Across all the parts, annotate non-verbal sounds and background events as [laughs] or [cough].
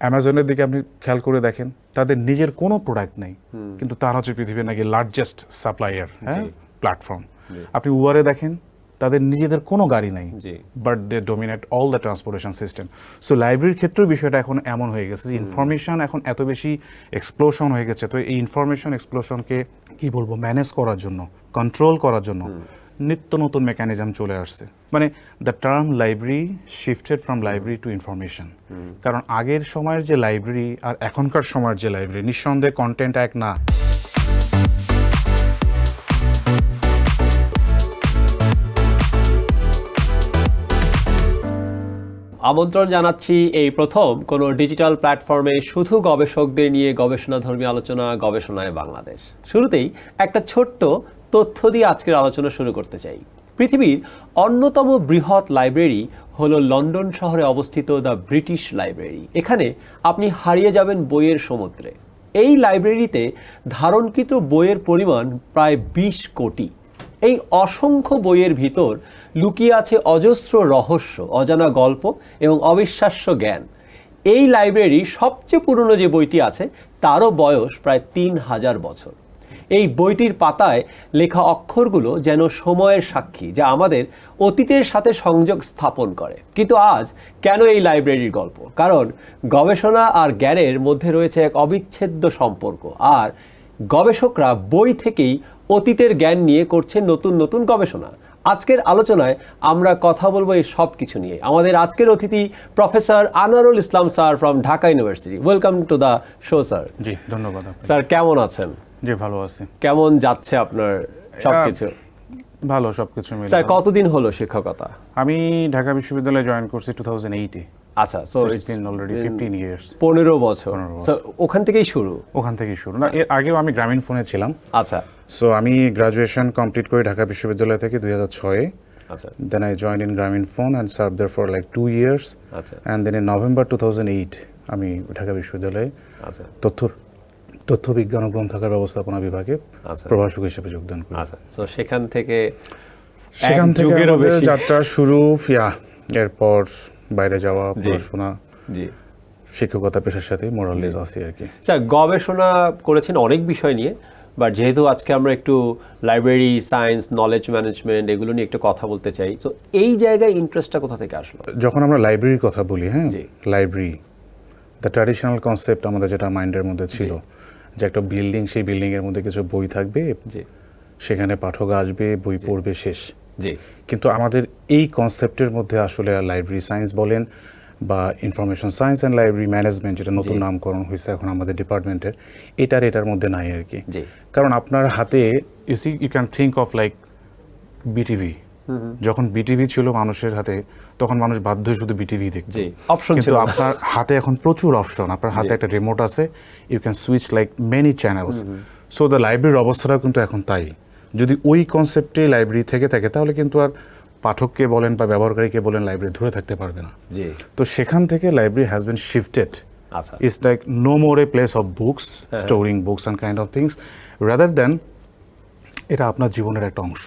অ্যামাজনের দিকে আপনি খেয়াল করে দেখেন তাদের নিজের কোনো প্রোডাক্ট নেই। কিন্তু তারা হচ্ছে পৃথিবীর নাকি লার্জেস্ট সাপ্লায়ার হ্যাঁ? প্ল্যাটফর্ম আপনি উবারে দেখেন তাদের নিজেদের কোনো গাড়ি নাই but they dominate all the transportation system so লাইব্রেরির ক্ষেত্রেও বিষয়টা এখন এমন হয়ে গেছে যে ইনফরমেশন এখন এত বেশি এক্সপ্লোশন হয়ে গেছে। তো এই ইনফরমেশন এক্সপ্লোশনকে কি বলব ম্যানেজ করার জন্য কন্ট্রোল করার জন্য নিত্য নতুন মেকানিজম চলে আসছে। মানে the term library shifted from library to information কারণ আগের সময়ের যে লাইব্রেরি আর এখনকার সময়ের যে লাইব্রেরি নিঃসন্দেহে কন্টেন্ট এক না। আমন্ত্রণ জানাচ্ছি এই প্রথম কোনো ডিজিটাল প্ল্যাটফর্মে শুধু গবেষকদের নিয়ে গবেষণাধর্মী আলোচনা গবেষণায় বাংলাদেশ। শুরুতেই একটা ছোট্ট তথ্য দিয়ে আজকের আলোচনা শুরু করতে চাই। পৃথিবীর অন্যতম বৃহৎ লাইব্রেরি হল লন্ডন শহরে অবস্থিত দ্য ব্রিটিশ লাইব্রেরি। এখানে আপনি হারিয়ে যাবেন বইয়ের সমুদ্রে। এই লাইব্রেরিতে ধারণকৃত বইয়ের পরিমাণ প্রায় বিশ কোটি। এই অসংখ্য বইয়ের ভিতর লুকিয়ে আছে অজস্র রহস্য, অজানা গল্প এবং অবিশ্বাস্য জ্ঞান। এই লাইব্রেরি সবচেয়ে পুরনো যে বইটি আছে, তারও বয়স প্রায় তিন হাজার বছর। এই বইটির পাতায় লেখা অক্ষরগুলো যেন সময়ের সাক্ষী যা আমাদের অতীতের সাথে সংযোগ স্থাপন করে। কিন্তু আজ কেন এই লাইব্রেরির গল্প? কারণ গবেষণা আর জ্ঞানের মধ্যে রয়েছে এক অবিচ্ছেদ্য সম্পর্ক। আর গবেষকরা বই থেকেই অতীতের জ্ঞান নিয়ে করছে নতুন নতুন গবেষণা। আজকের আলোচনায় আমরা কথা বলব এই সব কিছু নিয়ে। আমাদের আজকের অতিথি professor Anwarul Islam sir from Dhaka university welcome to the show sir জি ধন্যবাদ স্যার কেমন আছেন? জি ভালো আছি। কেমন যাচ্ছে আপনার সবকিছু? ভালো সবকিছু মিলে। স্যার কতদিন হলো শিক্ষকতা? আমি ঢাকা বিশ্ববিদ্যালয়ে জয়েন করছি টু থাউজেন্ড এইটে। আচ্ছা so it's been already fifteen years পনেরো বছর। 15 বছর। ওখান থেকেই শুরু? ওখান থেকেই শুরু। না এর আগেও আমি গ্রামীণ ফোনে ছিলাম। আচ্ছা। সো আমি গ্রাজুয়েশন কমপ্লিট করি ঢাকা বিশ্ববিদ্যালয় থেকে দুই হাজার ছয়ে আচ্ছা। Then I join in Grameenphone and serve there for like two years আচ্ছা। And then in November two thousand eight আমি ঢাকা বিশ্ববিদ্যালয়ে আচ্ছা। তথ্য তথ্য বিজ্ঞান ও গ্রন্থাগার ব্যবস্থাপনা বিভাগে আচ্ছা। প্রভাষক হিসেবে যোগদান করি। আচ্ছা তো সেখান থেকে সেখান থেকে। যাত্রা শুরু ফিয়া এরপর বাইরে যাওয়া পড়াশোনা জি। শিক্ষকতা পেশার সাথে মোরালেজ আছি আর কি। স্যার গবেষণা করেছেন অনেক বিষয় নিয়ে বাট যেহেতু আজকে আমরা একটু লাইব্রেরি সায়েন্স নলেজ ম্যানেজমেন্ট এগুলো নিয়ে একটু কথা বলতে চাই তো এই জায়গায় ইন্টারেস্টটা কোথা থেকে আসলো? যখন আমরা লাইব্রেরির কথা বলি হ্যাঁ জি। লাইব্রেরি দ্য ট্র্যাডিশনাল কনসেপ্ট আমাদের যেটা মাইন্ডের মধ্যে ছিল যে একটা বিল্ডিং সেই বিল্ডিং এর মধ্যে কিছু বই থাকবে। জি। সেখানে পাঠক আসবে বই পড়বে শেষ। জি। কিন্তু আমাদের এই কনসেপ্টের মধ্যে আসলে লাইব্রেরি সায়েন্স বলেন বা information science and library management যেটা নতুন নামকরণ হয়েছে এখন আমাদের ডিপার্টমেন্টের এটার এটার মধ্যে নাই আর কি। কারণ আপনার হাতে you see you can think of like BTV যখন বিটিভি ছিল মানুষের হাতে তখন মানুষ বাধ্য হয়ে শুধু বিটিভি দেখত। অপশন ছিল আপনার হাতে এখন প্রচুর অপশন আপনার হাতে একটা রিমোট আছে you can switch like many channels so the লাইব্রেরির অবস্থাটাও কিন্তু এখন তাই। যদি ওই কনসেপ্টে লাইব্রেরি থেকে থাকে তাহলে কিন্তু আর পাঠককে বলেন বা ব্যবহারকারীকে বলেন লাইব্রেরি ধরে থাকতে পারবে না। তো সেখান থেকে লাইব্রেরি হ্যাজ বিন শিফটেড আচ্ছা। Like no more a place of books storing books and kind of things rather than এটা আপনার জীবনের একটা অংশ।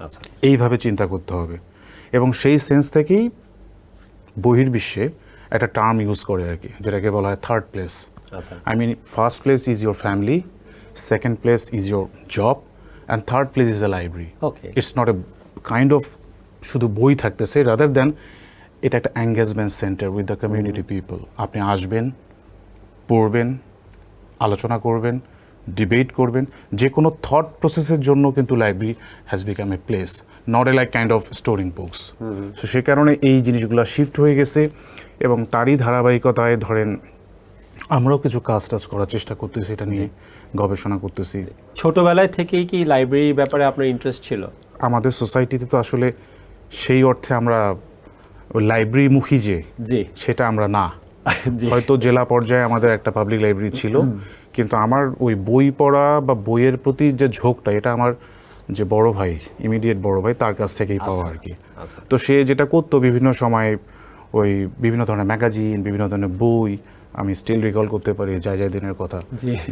আচ্ছা। এইভাবে চিন্তা করতে হবে। এবং সেই সেন্স থেকেই বহির্বিশ্বে একটা টার্ম ইউজ করে আর কি যেটাকে বলা হয় থার্ড প্লেস আচ্ছা। I mean first place is your family second place is your job and third place is the library okay it's not a kind of শুধু বই থাকতেছে রাদার দ্যান এটা একটা engagement centre with the community people আপনি আসবেন পড়বেন আলোচনা করবেন ডিবেট করবেন। যে কোনো থট প্রসেসের জন্য কিন্তু library has become a place not a like kind of storing books so সে কারণে এই জিনিসগুলো শিফট হয়ে গেছে এবং তারই ধারাবাহিকতায় ধরেন আমরাও কিছু কাজ টাজ করার চেষ্টা করতেছি এটা নিয়ে গবেষণা করতেছি। ছোটবেলায় থেকেই কি লাইব্রেরির ব্যাপারে আপনার ইন্টারেস্ট ছিল? আমাদের সোসাইটিতে তো আসলে সেই অর্থে আমরা লাইব্রেরিমুখী যে সেটা আমরা না। [laughs] হয়তো জেলা পর্যায়ে আমাদের একটা পাবলিক লাইব্রেরি ছিল। কিন্তু আমার ওই বই পড়া বা বইয়ের প্রতি যে ঝোঁকটা এটা আমার যে বড় ভাই ইমিডিয়েট বড় ভাই তার কাছ থেকেই পাওয়া আর কি। আচ্ছা। তো সে যেটা করতো বিভিন্ন সময় ওই বিভিন্ন ধরনের ম্যাগাজিন বিভিন্ন ধরনের বই আমি স্টিল রিকল করতে পারি যায় যায় দিনের কথা।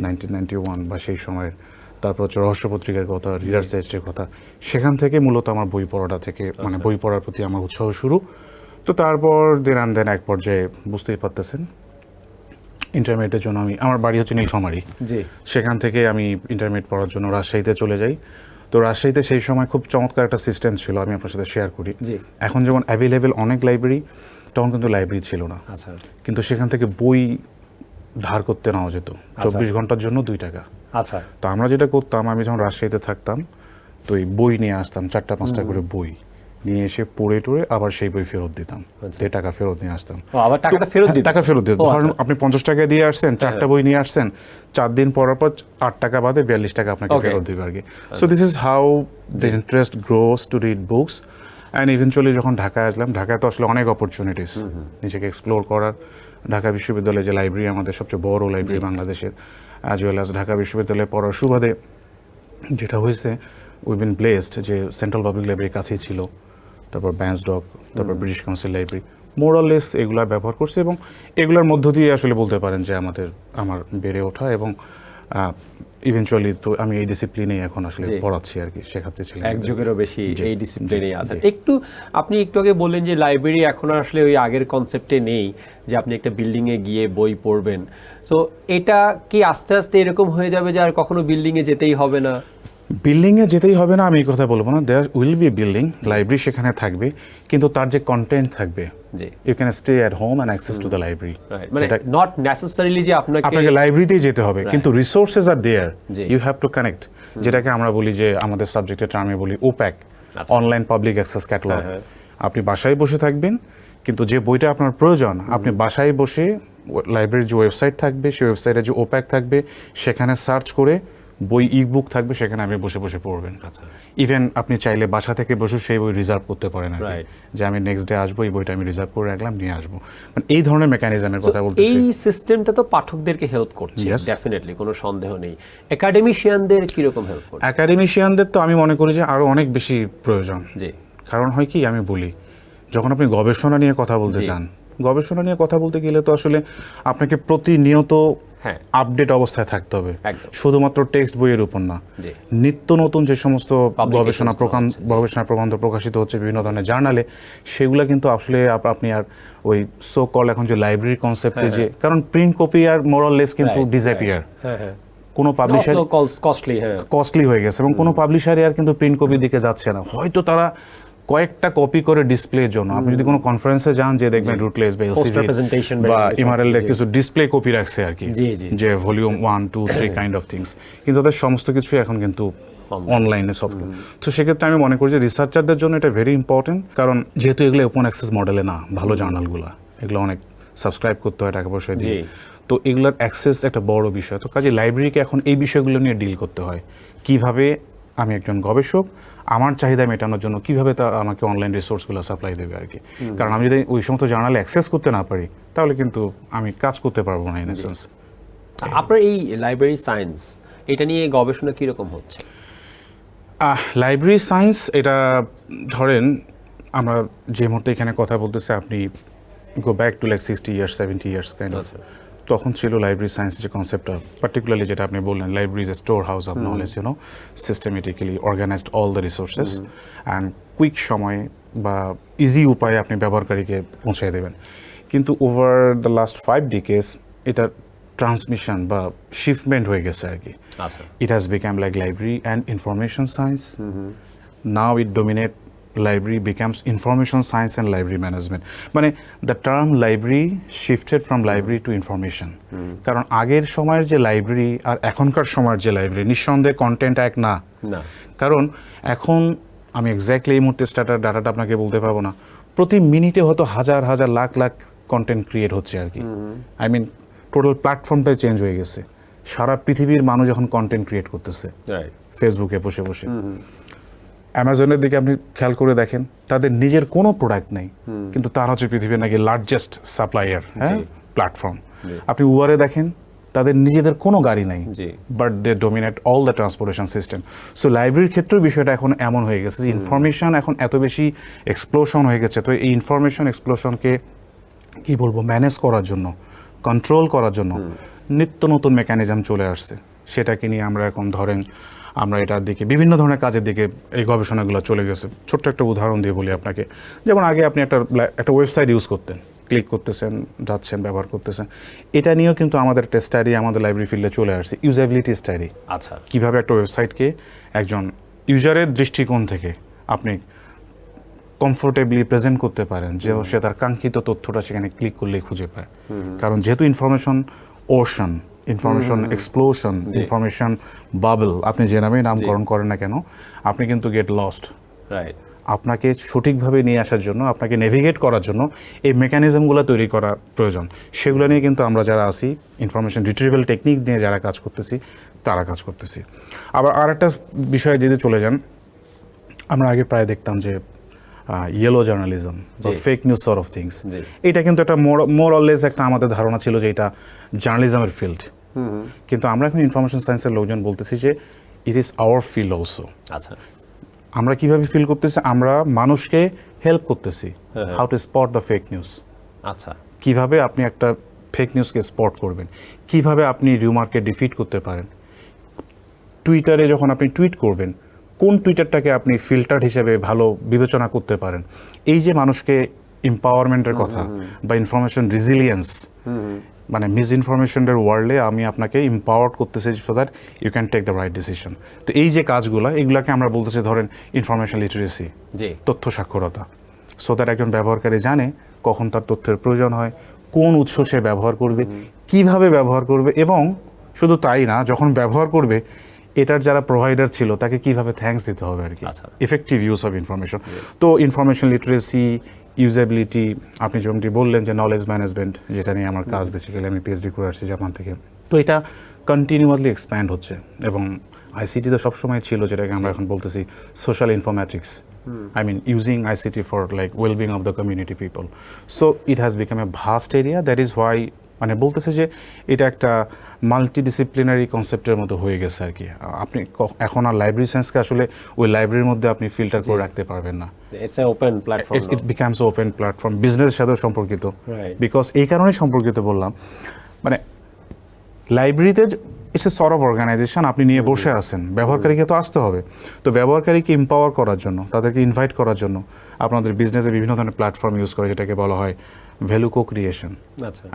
নাইনটিন নাইনটি ওয়ান বা সেই সময়ের। তারপর হচ্ছে রহস্য পত্রিকার কথা রিডার সাইস্টের কথা। সেখান থেকে মূলত আমার বই পড়াটা থেকে মানে বই পড়ার প্রতি আমার উৎসাহ শুরু। তো তারপর দিন আন দেন এক পর্যায়ে বুঝতেই পারতেছেন ইন্টারমিডিয়েটের জন্য আমি আমার বাড়ি হচ্ছে নীলফামারি। জি। সেখান থেকে আমি ইন্টারমিডিয়েট পড়ার জন্য রাজশাহীতে চলে যাই। তো রাজশাহীতে সেই সময় খুব চমৎকার একটা সিস্টেম ছিল আমি আপনার সাথে শেয়ার করি। জি। এখন যেমন অ্যাভেলেবেল অনেক লাইব্রেরি তখন কিন্তু লাইব্রেরি ছিল না। আচ্ছা। কিন্তু সেখান থেকে বই ধার করতে নেওয়া যেত। চব্বিশ ঘণ্টার জন্য দুই টাকা। আচ্ছা। তো আমরা যেটা করতাম আমি যখন রাজশাহীতে থাকতাম তো এই বই নিয়ে আসতাম চারটা পাঁচটা করে বই। নিয়ে এসে পড়ে টড়ে আবার সেই বই ফেরত দিতাম। আচ্ছা। যে টাকা ফেরত নিয়ে আসতাম। আবার টাকাটা ফেরত হ্যাঁ, দিতে টাকা ফেরত দিতে ও, ধরুন আচ্ছা। আপনি পঞ্চাশ টাকা দিয়ে আসছেন চারটা বই নিয়ে আসছেন চার দিন পরার পর আট টাকা বাদে বিয়াল্লিশ টাকা আপনাকে ফেরত দিবে আর কি। So this is how the interest grows to read books and eventually যখন ঢাকায় আসলাম ঢাকায় তো আসলে অনেক অপরচুনিটিস নিজেকে এক্সপ্লোর করার। ঢাকা বিশ্ববিদ্যালয়ে যে লাইব্রেরি আমাদের সবচেয়ে বড় লাইব্রেরি বাংলাদেশের অ্যাজ ওয়েল অ্যাজ ঢাকা বিশ্ববিদ্যালয়ে পড়ার সুবাদে যেটা হয়েছে উই বিন ব্লেসড যে সেন্ট্রাল পাবলিক লাইব্রেরির কাছেই ছিল। তারপর ব্যান্সডক তারপর ব্রিটিশ কাউন্সিল লাইব্রেরি মোরালেস এগুলা ব্যবহার করছে এবং এগুলোর মধ্য দিয়ে আসলে বলতে পারেন যে আমাদের আমার বেড়ে ওঠা এবং ইভেনচুয়ালি তো আমি এই ডিসিপ্লিনেই এখন আসলে পড়াচ্ছি আর কি শেখাচ্ছি ছেলে এক যুগেরও বেশি এই ডিসিপ্লিনে আছে। একটু আপনি একটু আগে বললেন যে লাইব্রেরি এখন আসলে ওই আগের কনসেপ্টে নেই যে আপনি একটা বিল্ডিংয়ে গিয়ে বই পড়বেন। সো এটা কি আস্তে আস্তে এরকম হয়ে যাবে যে আর কখনো বিল্ডিংয়ে যেতেই হবে না? বিল্ডিং এ যেতেই হবে না আমি এই কথা বলব না। There will be building library সেখানে থাকবে কিন্তু তার যে কন্টেন্ট থাকবে you can stay at home and access to the library মানে নট নেসেসারিলি যে আপনাকে আপনাকে লাইব্রেরিতেই যেতে হবে কিন্তু resources R there you have to connect যেটাকে আমরা বলি যে আমাদের সাবজেক্টের টার্মে বলি OPAC. Online public access catalogue আপনি বাসায় বসে থাকবেন কিন্তু যে বইটা আপনার প্রয়োজন আপনি বাসায় বসে লাইব্রেরির যে ওয়েবসাইট থাকবে সেই ওয়েবসাইটে যে ওপ্যাক থাকবে সেখানে সার্চ করে বই ই বুক থাকবে সেখানে আপনি বসে বসে পড়বেন। আচ্ছা। ইভেন আপনি চাইলে বাসা থেকে বসে সেই বই রিজার্ভ করতে পারেন আর যে আমি নেক্সট ডে আসব এই বইটা আমি রিজার্ভ করে রাখলাম নিয়ে আসব। মানে এই ধরনের মেকানিজমের কথা So, বলতেছি। এই সিস্টেমটা তো পাঠকদেরকে হেল্প করছে. ডেফিনেটলি কোনো সন্দেহ নেই। একাডেমিশিয়ানদের কীরকম হেল্প করছে? একাডেমিশিয়ানদের তো আমি মনে করি যে আরও অনেক বেশি প্রয়োজন। জি। কারণ হয় কি আমি বলি যখন আপনি গবেষণা নিয়ে কথা বলতে চান গবেষণা নিয়ে কথা বলতে গেলে তো আসলে আপনাকে প্রতিনিয়ত আপডেট অবস্থায় থাকতে হবে। শুধুমাত্র টেক্সট বইয়ের উপর না। নিত্য নতুন যে সমস্ত গবেষণা। গবেষণা প্রবন্ধ প্রকাশিত হচ্ছে বিভিন্ন ধরনের জার্নালে সেগুলো কিন্তু আসলে আপনি আর ওই সো কল এখন যে লাইব্রেরি কনসেপ্টে যে কারণ প্রিন্ট কপি আর মোরাললেস কিন্তু Right, ডিসঅ্যাপিয়ার হ্যাঁ হ্যাঁ। কোনো পাবলিশার কস্টলি হ্যাঁ। কস্টলি হয়ে গেছে এবং কোনো পাবলিশারে আর কিন্তু প্রিন্ট কপির দিকে যাচ্ছে না। হয়তো তারা কয়েকটা কপি করে ডিসপ্লের জন্য। আপনি যদি কোনো কনফারেন্সে যান যে দেখবেন রুটলেস বা এলসিডি বা ইমারেল সব, কিছু ডিসপ্লে কপি রাখছে আর কি। জি, জি। যে volume one two three kind of things কিন্তু তাদের সমস্ত কিছু এখন কিন্তু অনলাইনে সব। তো সেক্ষেত্রে আমি মনে করি যে রিসার্চারদের জন্য এটা ভেরি ইম্পর্টেন্ট কারণ যেহেতু এগুলো ওপেন অ্যাক্সেস মডেলে না ভালো জার্নালগুলো এগুলো অনেক সাবস্ক্রাইব করতে হয় টাকা পয়সা দিয়ে। জি। তো এগুলোর অ্যাক্সেস একটা বড় বিষয়। তো কাজে লাইব্রেরিকে এখন এই বিষয়গুলো নিয়ে ডিল করতে হয়। কীভাবে আমি একজন গবেষক আমার চাহিদা মেটানোর জন্য কীভাবে তার আমাকে অনলাইন রিসোর্সগুলো সাপ্লাই দেবে আর কি। কারণ আমি যদি ওই সমস্ত জার্নালে অ্যাক্সেস করতে না পারি তাহলে কিন্তু আমি কাজ করতে পারব না ইন এসেন্স আপনার এই লাইব্রেরি সায়েন্স এটা নিয়ে গবেষণা কীরকম হচ্ছে? লাইব্রেরি সায়েন্স এটা ধরেন আমরা যে মুহূর্তে এখানে কথা বলতেছি আপনি go back to like sixty years seventy years kind of. তখন ছিল লাইব্রেরি সায়েন্স যে কনসেপ্টটা পার্টিকুলারলি যেটা আপনি বললেন library is a store house of knowledge you know systematically organised all the resources and quick সময়ে বা ইজি উপায়ে আপনি ব্যবহারকারীকে পৌঁছে দেবেন। কিন্তু over the last five decades এটা ট্রান্সমিশন বা শিফটমেন্ট হয়ে গেছে আর কি। It it has like library and information science now it dominate library becomes information science and library management. মানে the term library shifted from library to information. কারণ আগের সময়ের যে লাইব্রেরি আর এখনকার সময়ের যে লাইব্রেরি নিঃসন্দেহে কন্টেন্ট এক না। না। কারণ এখন আমি এক্স্যাক্টলি এই মুহূর্তে স্টার্টার ডাটাটা আপনাকে বলতে পারব না। প্রতি মিনিটে হয়তো হাজার হাজার লাখ লাখ কন্টেন্ট ক্রিয়েট হচ্ছে আর কি। আই মিন টোটাল প্ল্যাটফর্মটাই চেঞ্জ হয়ে গেছে। সারা পৃথিবীর মানুষ এখন কন্টেন্ট ক্রিয়েট করতেছে। ফেসবুকে বসে বসে। অ্যামাজনের দিকে আপনি খেয়াল করে দেখেন তাদের নিজের কোনো প্রোডাক্ট নেই কিন্তু তারা হচ্ছে পৃথিবীর নাকি লার্জেস্ট সাপ্লায়ার হ্যাঁ প্ল্যাটফর্ম আপনি উবারে দেখেন তাদের নিজেদের কোনো গাড়ি নাই but they dominate all the transportation system so লাইব্রেরির ক্ষেত্রেও বিষয়টা এখন এমন হয়ে গেছে যে ইনফরমেশন এখন এত বেশি এক্সপ্লোশন হয়ে গেছে। তো এই ইনফরমেশন এক্সপ্লোশনকে কি বলব ম্যানেজ করার জন্য কন্ট্রোল করার জন্য নিত্য নতুন মেকানিজম চলে আসছে। সেটাকে নিয়ে আমরা এখন ধরেন আমরা এটার দিকে বিভিন্ন ধরনের কাজের দিকে এই গবেষণাগুলো চলে গেছে। ছোট্ট একটা উদাহরণ দিয়ে বলি আপনাকে। যেমন আগে আপনি একটা একটা ওয়েবসাইট ইউজ করতেন ক্লিক করতেছেন যাচ্ছেন ব্যবহার করতেছেন। এটা নিয়েও কিন্তু আমাদের একটা স্টাডি আমাদের লাইব্রেরি ফিল্ডে চলে আসছে ইউজেবিলিটি স্টাডি আচ্ছা। কীভাবে একটা ওয়েবসাইটকে একজন ইউজারের দৃষ্টিকোণ থেকে আপনি কমফোর্টেবলি প্রেজেন্ট করতে পারেন যে সে তার কাঙ্ক্ষিত তথ্যটা সেখানে ক্লিক করলেই খুঁজে পায়। কারণ যেহেতু information ocean information explosion information bubble আপনি যে নামেই নামকরণ করেন না কেন আপনি কিন্তু গেট লস্ট রাইট আপনাকে সঠিকভাবে নিয়ে আসার জন্য আপনাকে নেভিগেট করার জন্য এই মেকানিজমগুলো তৈরি করা প্রয়োজন। সেগুলো নিয়ে কিন্তু আমরা যারা আছি ইনফরমেশন রিট্রিভেল টেকনিক নিয়ে যারা কাজ করতেছি তারা কাজ করতেছি। আবার আর একটা বিষয়ে যদি চলে যান আমরা আগে প্রায় দেখতাম যে ইয়েলো জার্নালিজম বা fake news sort of things. এটা কিন্তু একটা মোর অললেস একটা আমাদের ধারণা ছিল যে এটা জার্নালিজমের ফিল্ড কিন্তু আমরা এখন ইনফরমেশন সায়েন্সের লোকজন বলতেছি যে it is our field also আচ্ছা। আমরা কীভাবে ফিল করতেছি? আমরা মানুষকে হেল্প করতেছি। How to spot the fake news আচ্ছা। কীভাবে আপনি একটা ফেক নিউজকে স্পট করবেন? কীভাবে আপনি রিউমারকে ডিফিট করতে পারেন? টুইটারে যখন আপনি টুইট করবেন কোন টুইটারটাকে আপনি ফিল্টার হিসেবে ভালো বিবেচনা করতে পারেন? এই যে মানুষকে এম্পাওয়ারমেন্টের কথা বা ইনফরমেশন রেজিলিয়েন্স মানে মিস ইনফরমেশনের ওয়ার্ল্ডে আমি আপনাকে এম্পাওয়ার্ড করতেছি so that you can take the right decision তো এই যে কাজগুলো এগুলাকে আমরা বলতেছি ধরেন ইনফরমেশন লিটারেসি তথ্য সাক্ষরতা। সো দ্যাট একজন ব্যবহারকারী জানে কখন তার তথ্যের প্রয়োজন হয় কোন উৎস সে ব্যবহার করবে কীভাবে ব্যবহার করবে এবং শুধু তাই না যখন ব্যবহার করবে এটার যারা প্রোভাইডার ছিল তাকে কীভাবে থ্যাঙ্কস দিতে হবে আর কি। ইফেক্টিভ ইউজ অফ ইনফরমেশন তো ইনফরমেশন লিটারেসি ইউজেবিলিটি আপনি যেমনটি বললেন যে নলেজ ম্যানেজমেন্ট যেটা নিয়ে আমার কাজ বেসিক্যালি আমি পিএইচডি করে আসছি জাপান থেকে। তো এটা কন্টিনিউয়াসলি এক্সপ্যান্ড হচ্ছে এবং আইসিটি তো সবসময় ছিল যেটাকে আমরা এখন বলতেছি social informatics I mean using ICT for like wellbeing of the community people so it has become a vast area that is why মানে বলতেছে যে এটা একটা মাল্টিডিসিপ্লিনারি কনসেপ্টের মতো হয়ে গেছে আর কি। আপনি এখন আর লাইব্রেরি সায়েন্সকে আসলে ওই লাইব্রেরির মধ্যে আপনি ফিল্টার করে রাখতে পারবেন না। It's open platform it becomes open platform বিজনেসের সাথে সম্পর্কিত। বিকজ এই কারণে সম্পর্কিত বললাম। মানে লাইব্রেরিতে ইটস এ সর অফ অর্গানাইজেশন আপনি নিয়ে বসে আছেন। ব্যবহারকারীকে তো আসতে হবে। তো ব্যবহারকারীকে এম্পাওয়ার করার জন্য তাদেরকে ইনভাইট করার জন্য আপনাদের বিজনেসে বিভিন্ন ধরনের প্ল্যাটফর্ম ইউজ করে যেটাকে বলা হয় value co creation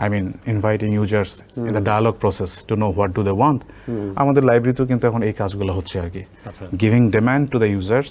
I mean inviting users in the dialogue process to know what do they want আমাদের লাইব্রেরিতেও কিন্তু এখন এই কাজগুলো হচ্ছে আর কি। Giving demand to the users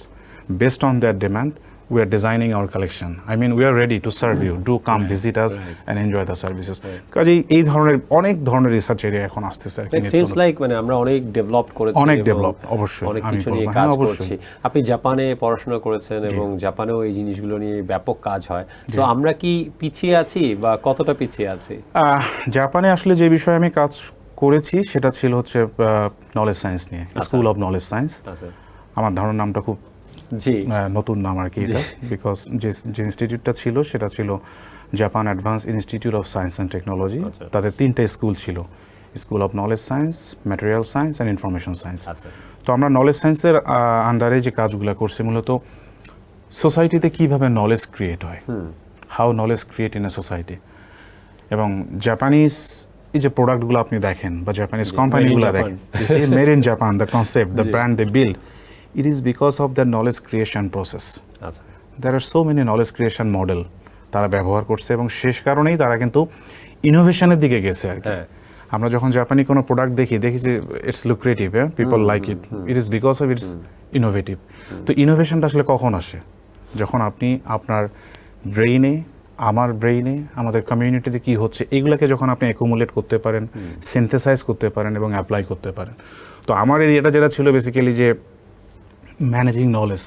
based on that demand we are designing our collection I mean we are ready to serve you do come visit us right. And enjoy the services কাজেই এই ধরনের অনেক ধরনের research area এখন আসতেছে আর কি seems like মানে আমরা অনেক ডেভেলপ করেছি অনেক developed, অবশ্যই, অনেক কিছু নিয়ে হ্যাঁ, কাজ অবশ্যই। করছি। আপনি জাপানে পড়াশোনা করেছেন এবং জাপানেও এই জিনিসগুলো নিয়ে ব্যাপক কাজ হয়। তো আমরা কি পিছিয়ে আছি বা কতটা পিছিয়ে আছি? আহ, জাপানে আসলে যে বিষয়ে আমি কাজ করেছি সেটা ছিল হচ্ছে নলেজ সায়েন্স নিয়ে স্কুল অফ নলেজ সায়েন্স আমার ধারণার নামটা খুব নতুন নাম আর কি এটা বিকজ [laughs] যে যে ইনস্টিটিউটটা ছিল সেটা ছিল Japan Advanced Institute of Science and Technology. তাদের তিনটা স্কুল ছিল school of knowledge science material science and information science তো আমরা নলেজ সায়েন্সের আন্ডারে যে কাজগুলো করছি মূলত সোসাইটিতে কীভাবে নলেজ ক্রিয়েট হয়? How knowledge create in a society এবং জাপানিজ এই যে প্রোডাক্টগুলো আপনি দেখেন বা জাপানিজ কোম্পানিগুলো. দেখেন made in Japan the concept the brand they build it is because of the knowledge creation process আচ্ছা। There are so many knowledge creation model তারা ব্যবহার করছে এবং শেষ কারণেই তারা কিন্তু ইনোভেশনের দিকে গেছে আর কি। হ্যাঁ। আমরা যখন জাপানি কোনো প্রোডাক্ট দেখি দেখি যে ইটস লুক্রেটিভ হ্যাঁ people like it it is because of it's innovative তো ইনোভেশনটা আসলে কখন আসে? যখন আপনি আপনার ব্রেইনে আমার ব্রেইনে আমাদের কমিউনিটিতে কি হচ্ছে এগুলোকে যখন আপনি অ্যাকুমুলেট করতে পারেন সিনথেসাইজ করতে পারেন এবং অ্যাপ্লাই করতে পারেন। তো আমার এরিয়াটা যেটা ছিল বেসিক্যালি যে managing knowledge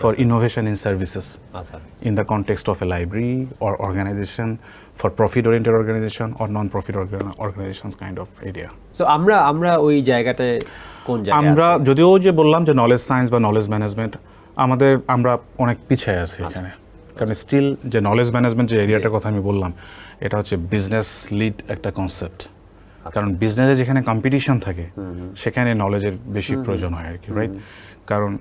for innovation in services আচ্ছা in the context of a library or organization for profit oriented organization or non-profit organ- organizations kind of area. আমরা আমরা ওই জায়গাটায় কোন জায়গায় আমরা? যদিও যে বললাম যে নলেজ সায়েন্স বা নলেজ ম্যানেজমেন্ট আমাদের আমরা অনেক পিছিয়ে আছি এখানে। কারণ স্টিল যে নলেজ ম্যানেজমেন্ট যে এরিয়াটার কথা আমি বললাম এটা হচ্ছে বিজনেস লিড একটা কনসেপ্ট কারণ বিজনেসে যেখানে কম্পিটিশন থাকে সেখানে নলেজের বেশি প্রয়োজন হয় আর কি রাইট কারণ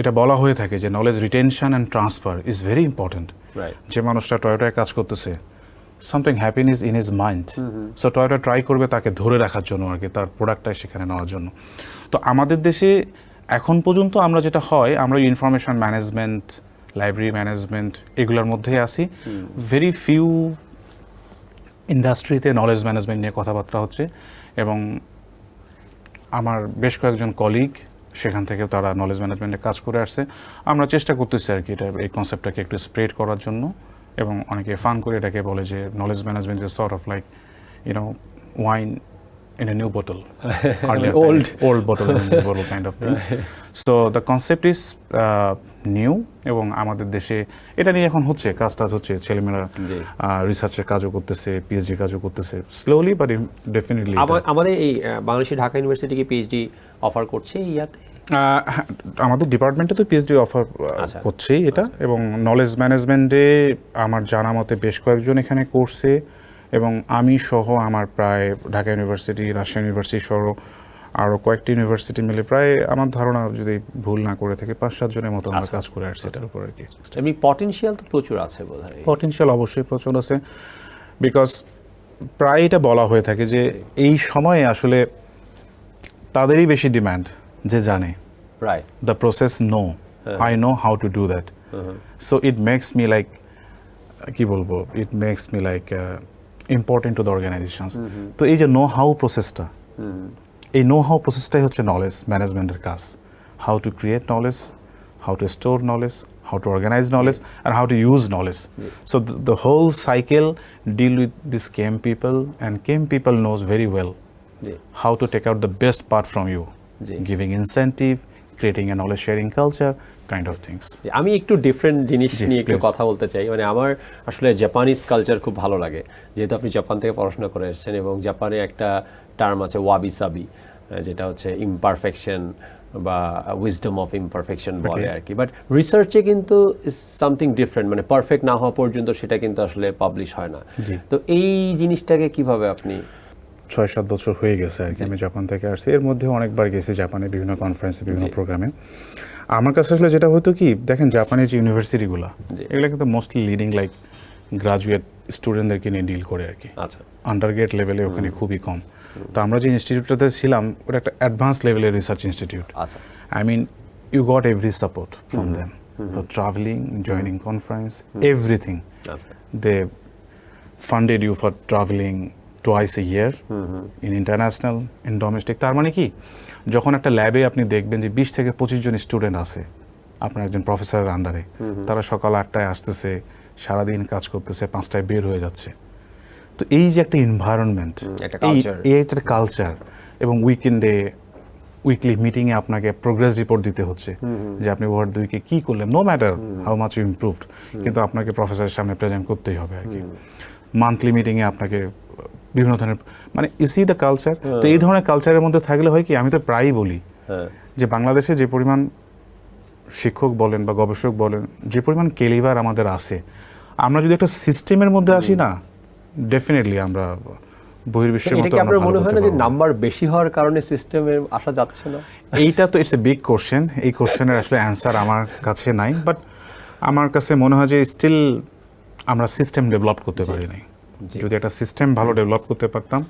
এটা বলা হয়ে থাকে যে knowledge retention and transfer is very important. যে মানুষটা টয়োটায় কাজ করতেছে something happiness in is mind so Toyota try করবে তাকে ধরে রাখার জন্য আর কি তার প্রোডাক্টটা সেখানে নেওয়ার জন্য। তো আমাদের দেশে এখন পর্যন্ত আমরা যেটা হয় আমরা ইনফরমেশন ম্যানেজমেন্ট লাইব্রেরি ম্যানেজমেন্ট এগুলোর মধ্যেই আসি ভেরি ফিউ ইন্ডাস্ট্রিতে নলেজ ম্যানেজমেন্ট নিয়ে কথাবার্তা হচ্ছে এবং আমার বেশ কয়েকজন কলিগ সেখান থেকে তারা নলেজ ম্যানেজমেন্টে কাজ করে আসছে আমরা চেষ্টা করতেছি আর কি এটা এই কনসেপ্টটাকে একটু স্প্রেড করার জন্য এবং অনেকে ফান করে এটাকে বলে যে knowledge management is sort of like you know wine in a new bottle. [laughs] Old. kind- old bottle in a new bottle kind of things. So the concept is uh, new এবং আমাদের দেশে এটা নিয়ে এখন হচ্ছে কাজ টাজ হচ্ছে ছেলেমেয়েরা। রিসার্চের কাজও করতেছে পিএইচডি কাজও করতেছে স্লোলি বাট ডেফিনেটলি আমাদের এই বাংলাদেশি ঢাকা ইউনিভার্সিটি কি পিএইচডি অফার করছে ইয়াতে? হ্যাঁ, আমাদের ডিপার্টমেন্টে তো পিএইচডি অফার আচ্ছা। করছেই এটা এবং নলেজ ম্যানেজমেন্টে আমার জানা মতে বেশ কয়েকজন এখানে করছে এবং আমি সহ আমার প্রায় ঢাকা ইউনিভার্সিটি রাজশাহী ইউনিভার্সিটি সহ আরও কয়েকটি ইউনিভার্সিটি মিলে প্রায় আমার ধারণা যদি ভুল না করে থাকে পাঁচ সাতজনের মতো আমরা আচ্ছা। কাজ করে আসছে এটার উপর আর কি। এমনি পটেনশিয়াল তো প্রচুর আছে বোধ হয় পটেনশিয়াল অবশ্যই প্রচুর আছে বিকজ প্রায় এটা বলা হয়ে থাকে যে এই সময়ে আসলে তাদেরই বেশি ডিমান্ড যে জানে right the process no i know how to do that so it makes me like কি বলব it makes me like uh, important to the organizations তো এই যে নো হাউ প্রসেসটা এই নো হাউ প্রসেসটাই হচ্ছে নলেজ ম্যানেজমেন্টের কাজ how to create knowledge how to store knowledge how to organise knowledge and how to use knowledge so the, the whole cycle deal with these came people and came people knows very well জি। How to take out the best part from you. জি। giving incentive creating a knowledge sharing culture kind of things. যে আমি একটু different জিনিস নিয়ে একটু. কথা বলতে চাই। মানে আমার আসলে জাপানিজ কালচার খুব ভালো লাগে। যেহেতু আপনি জাপান থেকে পড়াশোনা করে এসেছেন এবং জাপানে একটা টার্ম আছে ওয়াবি সাবি যেটা হচ্ছে ইমপারফেকশন বা উইজডম অফ ইমপারফেকশন বলে আর কি বাট রিসার্চে কিন্তু ইজ সামথিং ডিফারেন্ট মানে পারফেক্ট না হওয়া পর্যন্ত সেটা কিন্তু আসলে পাবলিশ হয় না। তো এই জিনিসটাকে কীভাবে আপনি ছয় সাত বছর হয়ে গেছে আর কি আমি জাপান থেকে আসছি। এর মধ্যে অনেকবার গেছি জাপানে বিভিন্ন কনফারেন্সে বিভিন্ন প্রোগ্রামে আমার কাছে আসলে যেটা হতো কি দেখেন জাপানের যে ইউনিভার্সিটিগুলো। এগুলো কিন্তু মোস্টলি লিডিং লাইক গ্রাজুয়েট স্টুডেন্টদেরকে নিয়ে ডিল করে আর কি। আচ্ছা। আন্ডার গ্রেড লেভেলে ওখানে খুবই কম। তো আমরা যে ইনস্টিটিউটটাতে ছিলাম ওটা একটা অ্যাডভান্স লেভেলের রিসার্চ ইনস্টিটিউট আচ্ছা। I mean, you got every support from them. for traveling, joining conference, everything. আচ্ছা। They funded you for traveling a year in international in domestic তার মানে কি? যখন একটা ল্যাবে আপনি দেখবেন যে বিশ থেকে পঁচিশ জন স্টুডেন্ট আছে আপনার একজন প্রফেসরের আন্ডারে তারা সকাল আটটায় আসতেছে সারাদিন কাজ করতেছে পাঁচটায় বের হয়ে যাচ্ছে। তো এই যে একটা এনভায়রনমেন্ট একটা এই একটা কালচার এবং উইকেন্ডে উইকলি মিটিংয়ে আপনাকে প্রোগ্রেস রিপোর্ট দিতে হচ্ছে। যে আপনি ওয়ার্ড দুইকে কি করলেন? No matter how much you improved কিন্তু আপনাকে প্রফেসরের সামনে প্রেজেন্ট করতেই হবে আর কি। মান্থলি মিটিংয়ে আপনাকে বিভিন্ন ধরনের মানে ইউ সি দ্য কালচার তো এই ধরনের কালচারের মধ্যে থাকলে হয় কি আমি তো প্রায়ই বলি হ্যাঁ। যে বাংলাদেশে যে পরিমাণ শিক্ষক বলেন বা গবেষক বলেন যে পরিমাণ কেলিভার আমাদের আছে আমরা যদি একটা সিস্টেমের মধ্যে আসি না ডেফিনেটলি আমরা বহির্বিশ্বের মতো আমরা মনে হয় না যে নাম্বার বেশি হওয়ার কারণে সিস্টেমে আসা যাচ্ছে না? এইটা তো ইটস এ বিগ কোশ্চেন এই কোশ্চেনের আসলে অ্যান্সার আমার কাছে নাই বাট আমার কাছে মনে হয় যে স্টিল আমরা সিস্টেম ডেভেলপ করতে পারি নাই। যদি একটা সিস্টেম ভালো ডেভেলপ করতে পারতাম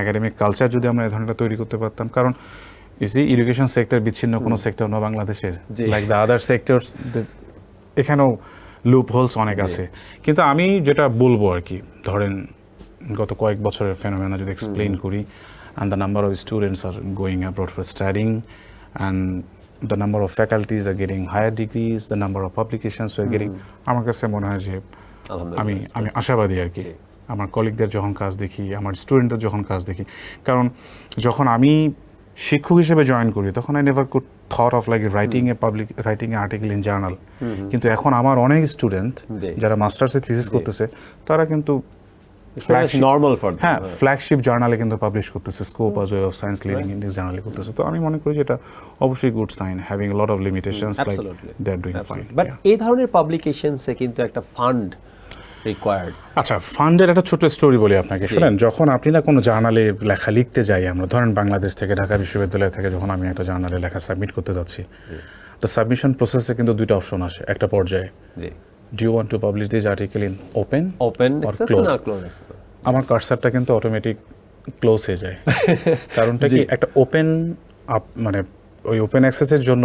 একাডেমিক কালচার যদি আমরা এই ধরনের তৈরি করতে পারতাম কারণ ইসি এডুকেশন সেক্টর বিচ্ছিন্ন কোনো সেক্টর নয় বাংলাদেশের। লাইক দ্য আদার সেক্টরস এখানেও লুপ হোলস অনেক আছে। কিন্তু আমি যেটা বলব আর কি ধরেন গত কয়েক বছরের ফেনোমেনা যদি এক্সপ্লেন করি and the number of students are going abroad for studying and the number of faculties are getting higher degrees the number of publications are getting আমার কাছে মনে হয় যে আমি আমি আশাবাদী আর কি। আমার কলিগদের যখন কাজ দেখি আমার স্টুডেন্টদের যখন কাজ দেখি কারণ যখন আমি শিক্ষক হিসেবে জয়েন করি তখন I never could thought of like writing a public writing a article in journal কিন্তু এখন আমার অনেক স্টুডেন্ট যারা মাস্টার্সে থিসিস করতেছে তারা কিন্তু নর্মাল ফর হ্যাঁ ফ্ল্যাগশিপ জার্নালে কিন্তু পাবলিশ করতেছে Scopus Web of Science living in this জার্নালে করতেছে। তো আমি মনে করি যে এটা অবশ্যই good sign having lot of limitations like. They are doing fine but এই ধরনের পাবলিকেশনসে কিন্তু একটা ফান্ড রিকোয়ার্ড আচ্ছা ফান্ডের একটা ছোট স্টোরি বলি আপনাকে। শুনেন যখন আপনি না কোনো জার্নালে লেখা লিখতে যাই আমরা ধরেন বাংলাদেশ থেকে ঢাকা বিশ্ববিদ্যালয় থেকে যখন আমি একটা জার্নালে লেখা সাবমিট করতে যাচ্ছি তো সাবমিশন প্রসেসে কিন্তু দুইটা অপশন আসে একটা পর্যায়ে। জি। Do you want to publish this article in open open আমার কার্সারটা কিন্তু অটোমেটিক ক্লোজ হয়ে যায়। [laughs] কারণটা কি একটা ওপেন আপ মানে ওই ওপেন অ্যাক্সেসের জন্য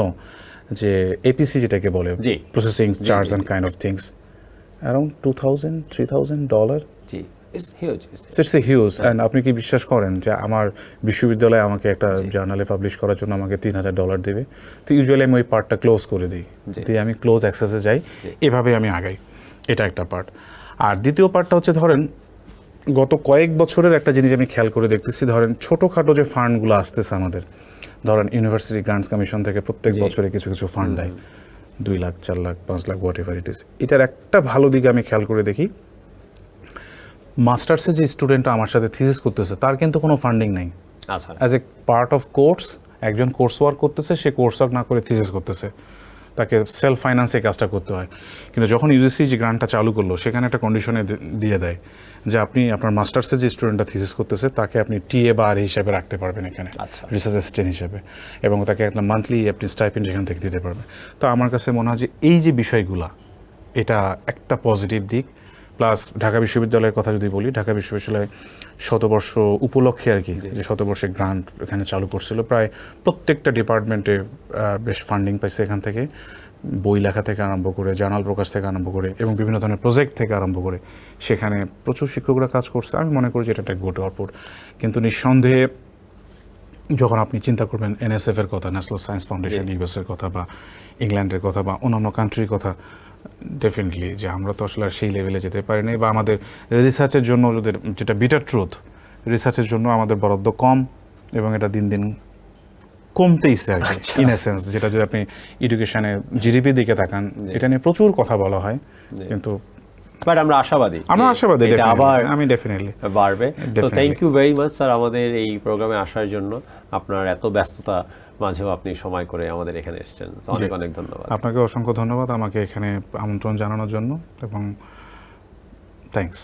যে এপিসি যেটাকে বলে। Processing charge and kind of things around two thousand three thousand dollar G it's huge it's a huge and আপনি কি বিশ্বাস করেন যে আমার বিশ্ববিদ্যালয়ে আমাকে একটা জার্নালে পাবলিশ করার জন্য আমাকে তিন হাজার ডলার দেবে? তো ইউজুয়ালি আমি ওই পার্টটা ক্লোজ করে দিই। দিয়ে আমি ক্লোজ অ্যাক্সেসে যাই। এভাবে আমি আগাই। এটা একটা পার্ট আর দ্বিতীয় পার্টটা হচ্ছে ধরেন গত কয়েক বছরের একটা জিনিস আমি খেয়াল করে দেখতেছি ধরেন ছোটোখাটো যে ফান্ডগুলো আসতেছে আমাদের ধরেন ইউনিভার্সিটি গ্রান্টস কমিশন থেকে প্রত্যেক বছরে কিছু কিছু ফান্ড দেয়। দুই লাখ চার লাখ পাঁচ lakh whatever it is এটার একটা ভালো দিকে আমি খেয়াল করে দেখি মাস্টার্সে যে স্টুডেন্টটা আমার সাথে থিসিস করতেছে তার কিন্তু কোনো ফান্ডিং নাই। আচ্ছা। As a part of course একজন কোর্স ওয়ার্ক করতেছে সে কোর্স ওয়ার্ক না করে থিসিস করতেছে। তাকে সেলফ ফাইন্যান্সে কাজটা করতে হয়। কিন্তু যখন ইউজিসি যে গ্রান্টটা চালু করল সেখানে একটা কন্ডিশনে দিয়ে দেয় যে আপনি আপনার মাস্টার্সের যে স্টুডেন্টটা থিসিস করতেছে তাকে আপনি টিএ বা আর হিসাবে রাখতে পারবেন এখানে। রিসার্চ অ্যাসিস্ট্যান্ট হিসাবে। এবং তাকে একটা মান্থলি আপনি স্টাইপেন্ড এখান থেকে দিতে পারবেন। তো আমার কাছে মনে হয় যে এই যে বিষয়গুলা এটা একটা পজিটিভ দিক। প্লাস ঢাকা বিশ্ববিদ্যালয়ের কথা যদি বলি ঢাকা বিশ্ববিদ্যালয় শতবর্ষ উপলক্ষে আর কি যে শতবর্ষে গ্রান্ট এখানে চালু করছিল। প্রায় প্রত্যেকটা ডিপার্টমেন্টে বেশ ফান্ডিং পাইছে এখান থেকে। বই লেখা থেকে আরম্ভ করে জার্নাল প্রকাশ থেকে আরম্ভ করে এবং বিভিন্ন ধরনের প্রজেক্ট থেকে আরম্ভ করে সেখানে প্রচুর শিক্ষকরা কাজ করছে। আমি মনে করি যে এটা একটা গুড আউটপুট কিন্তু নিঃসন্দেহে যখন আপনি চিন্তা করবেন এনএসএফ এর কথা ন্যাশনাল সায়েন্স ফাউন্ডেশন ইউএস এর কথা বা ইংল্যান্ডের কথা বা অন্যান্য কান্ট্রির কথা ডেফিনেটলি যে আমরা তো আসলে আর সেই লেভেলে যেতে পারিনি বা আমাদের রিসার্চের জন্য যদি যেটা বিটার ট্রুথ রিসার্চের জন্য আমাদের বরাদ্দ কম এবং এটা দিন দিন কমতেইছে আর কি ইন এসেন্স যেটা যদি আপনি এডুকেশনে জিডিপি দিকে তাকান এটা নিয়ে প্রচুর কথা বলা হয় কিন্তু বাট আমরা আশাবাদী। আমরা আশাবাদী এটা আবার আমি ডেফিনেটলি বাড়বে। তো thank you very much sir আমাদের এই প্রোগ্রামে আসার জন্য। আপনার এত ব্যস্ততা মাঝেও আপনি সময় করে আমাদের এখানে এসছেন। অনেক অনেক ধন্যবাদ। আপনাকে অসংখ্য ধন্যবাদ আমাকে এখানে আমন্ত্রণ জানানোর জন্য এবং থ্যাঙ্কস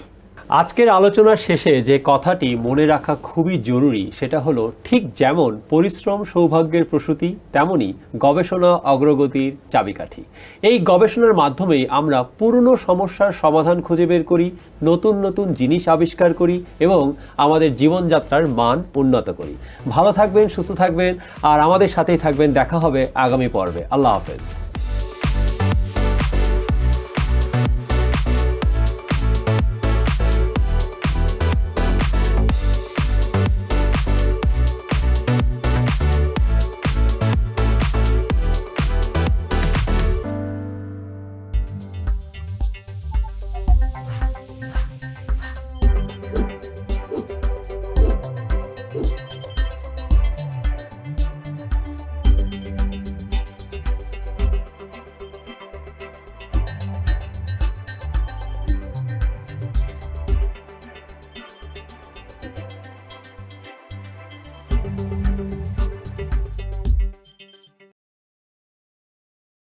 আজকের আলোচনার শেষে যে কথাটি মনে রাখা খুবই জরুরি, সেটা হলো ঠিক যেমন পরিশ্রম সৌভাগ্যের প্রসূতি, তেমনি গবেষণা অগ্রগতির চাবিকাঠি। এই গবেষণার মাধ্যমেই আমরা পুরনো সমস্যার সমাধান খুঁজে বের করি, নতুন নতুন জিনিস আবিষ্কার করি এবং আমাদের জীবনযাত্রার মান উন্নত করি। ভালো থাকবেন, সুস্থ থাকবেন, আর আমাদের সাথেই থাকবেন। দেখা হবে আগামী পর্বে। আল্লাহ হাফেজ।